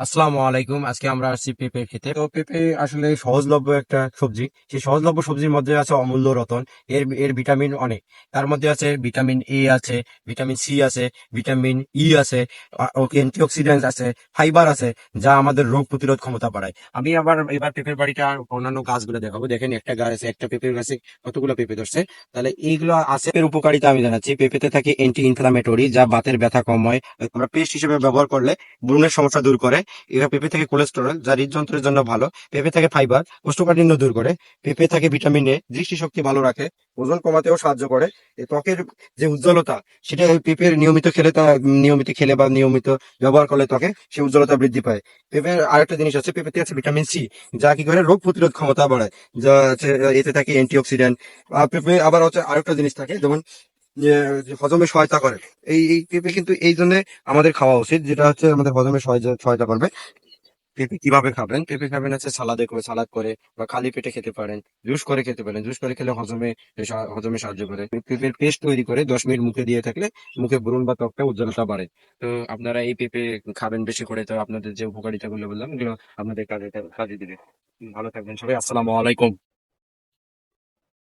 আসসালামু আলাইকুম। আজকে আমরা আসছি পেঁপে খেতে। তো পেঁপে আসলে সহজলভ্য একটা সবজি। সেই সহজলভ্য সবজির মধ্যে আছে অমূল্য রতন। এর এর ভিটামিন অনেক। তার মধ্যে আছে ভিটামিন এ আছে, ভিটামিন সি আছে, ভিটামিন ই আছে অ্যান্টিঅক্সিডেন্ট আছে ফাইবার আছে, যা আমাদের রোগ প্রতিরোধ ক্ষমতা বাড়ায়। আমি আবার এবার পেঁপের বাড়িটা অন্যান্য গাছগুলো দেখাবো। দেখেন একটা গাছ আছে একটা পেঁপের গাছে কতগুলো পেঁপে ধরছে। তাহলে এইগুলো আছে এর উপকারিতা আমি জানাচ্ছি। পেঁপেতে থাকে অ্যান্টি ইনফ্লামেটরি যা বাতের ব্যথা কমায় আমরা পেস্ট হিসেবে ব্যবহার করলে ব্রণের সমস্যা দূর করে। এরা পেঁপে থেকে কোলেস্টেরল যা হৃদযন্ত্রের জন্য ভালো। পেঁপে থেকে ফাইবার কোষ্ঠকাঠিন্য দূর করে। পেঁপে থেকে ভিটামিন এ দৃষ্টিশক্তি ভালো রাখে, ওজন কমাতেও সাহায্য করে। ত্বকের যে উজ্জ্বলতা, সেটা পেঁপের নিয়মিত খেলে তা, নিয়মিত খেলে বা নিয়মিত ব্যবহার করলে ত্বকে সে উজ্জ্বলতা বৃদ্ধি পায়। পেঁপের আরেকটা জিনিস আছে, পেঁপেতে আছে ভিটামিন সি যা কি করে? রোগ প্রতিরোধ ক্ষমতা বাড়ায়। যা এতে থাকে অ্যান্টিঅক্সিডেন্ট আর পেঁপে আবার হচ্ছে আরেকটা জিনিস থাকে, যেমন হজমে সহায়তা করে। এই এই পেঁপে কিন্তু এই জন্য আমাদের খাওয়া উচিত, যেটা হচ্ছে আমাদের হজমে সহায়তা করবে। পেঁপে কীভাবে খাবেন? পেঁপে খাবেন হচ্ছে সালাদে করে, সালাদ করে বা খালি পেটে খেতে পারেন, জুস করে খেতে পারেন। জুস করে খেলে হজমে হজমে সাহায্য করে। পেঁপের পেস্ট তৈরি করে দশ মিনিট মুখে দিয়ে থাকলে মুখে ব্রণ বা ত্বকটা উজ্জ্বলতা বাড়ে। তো আপনারা এই পেঁপে খাবেন বেশি করে, তো আপনাদের যে উপকারিতা গুলো বললাম, এগুলো আপনাদের কাজে কাজে দিবে। ভালো থাকবেন সবাই, আসসালামু আলাইকুম।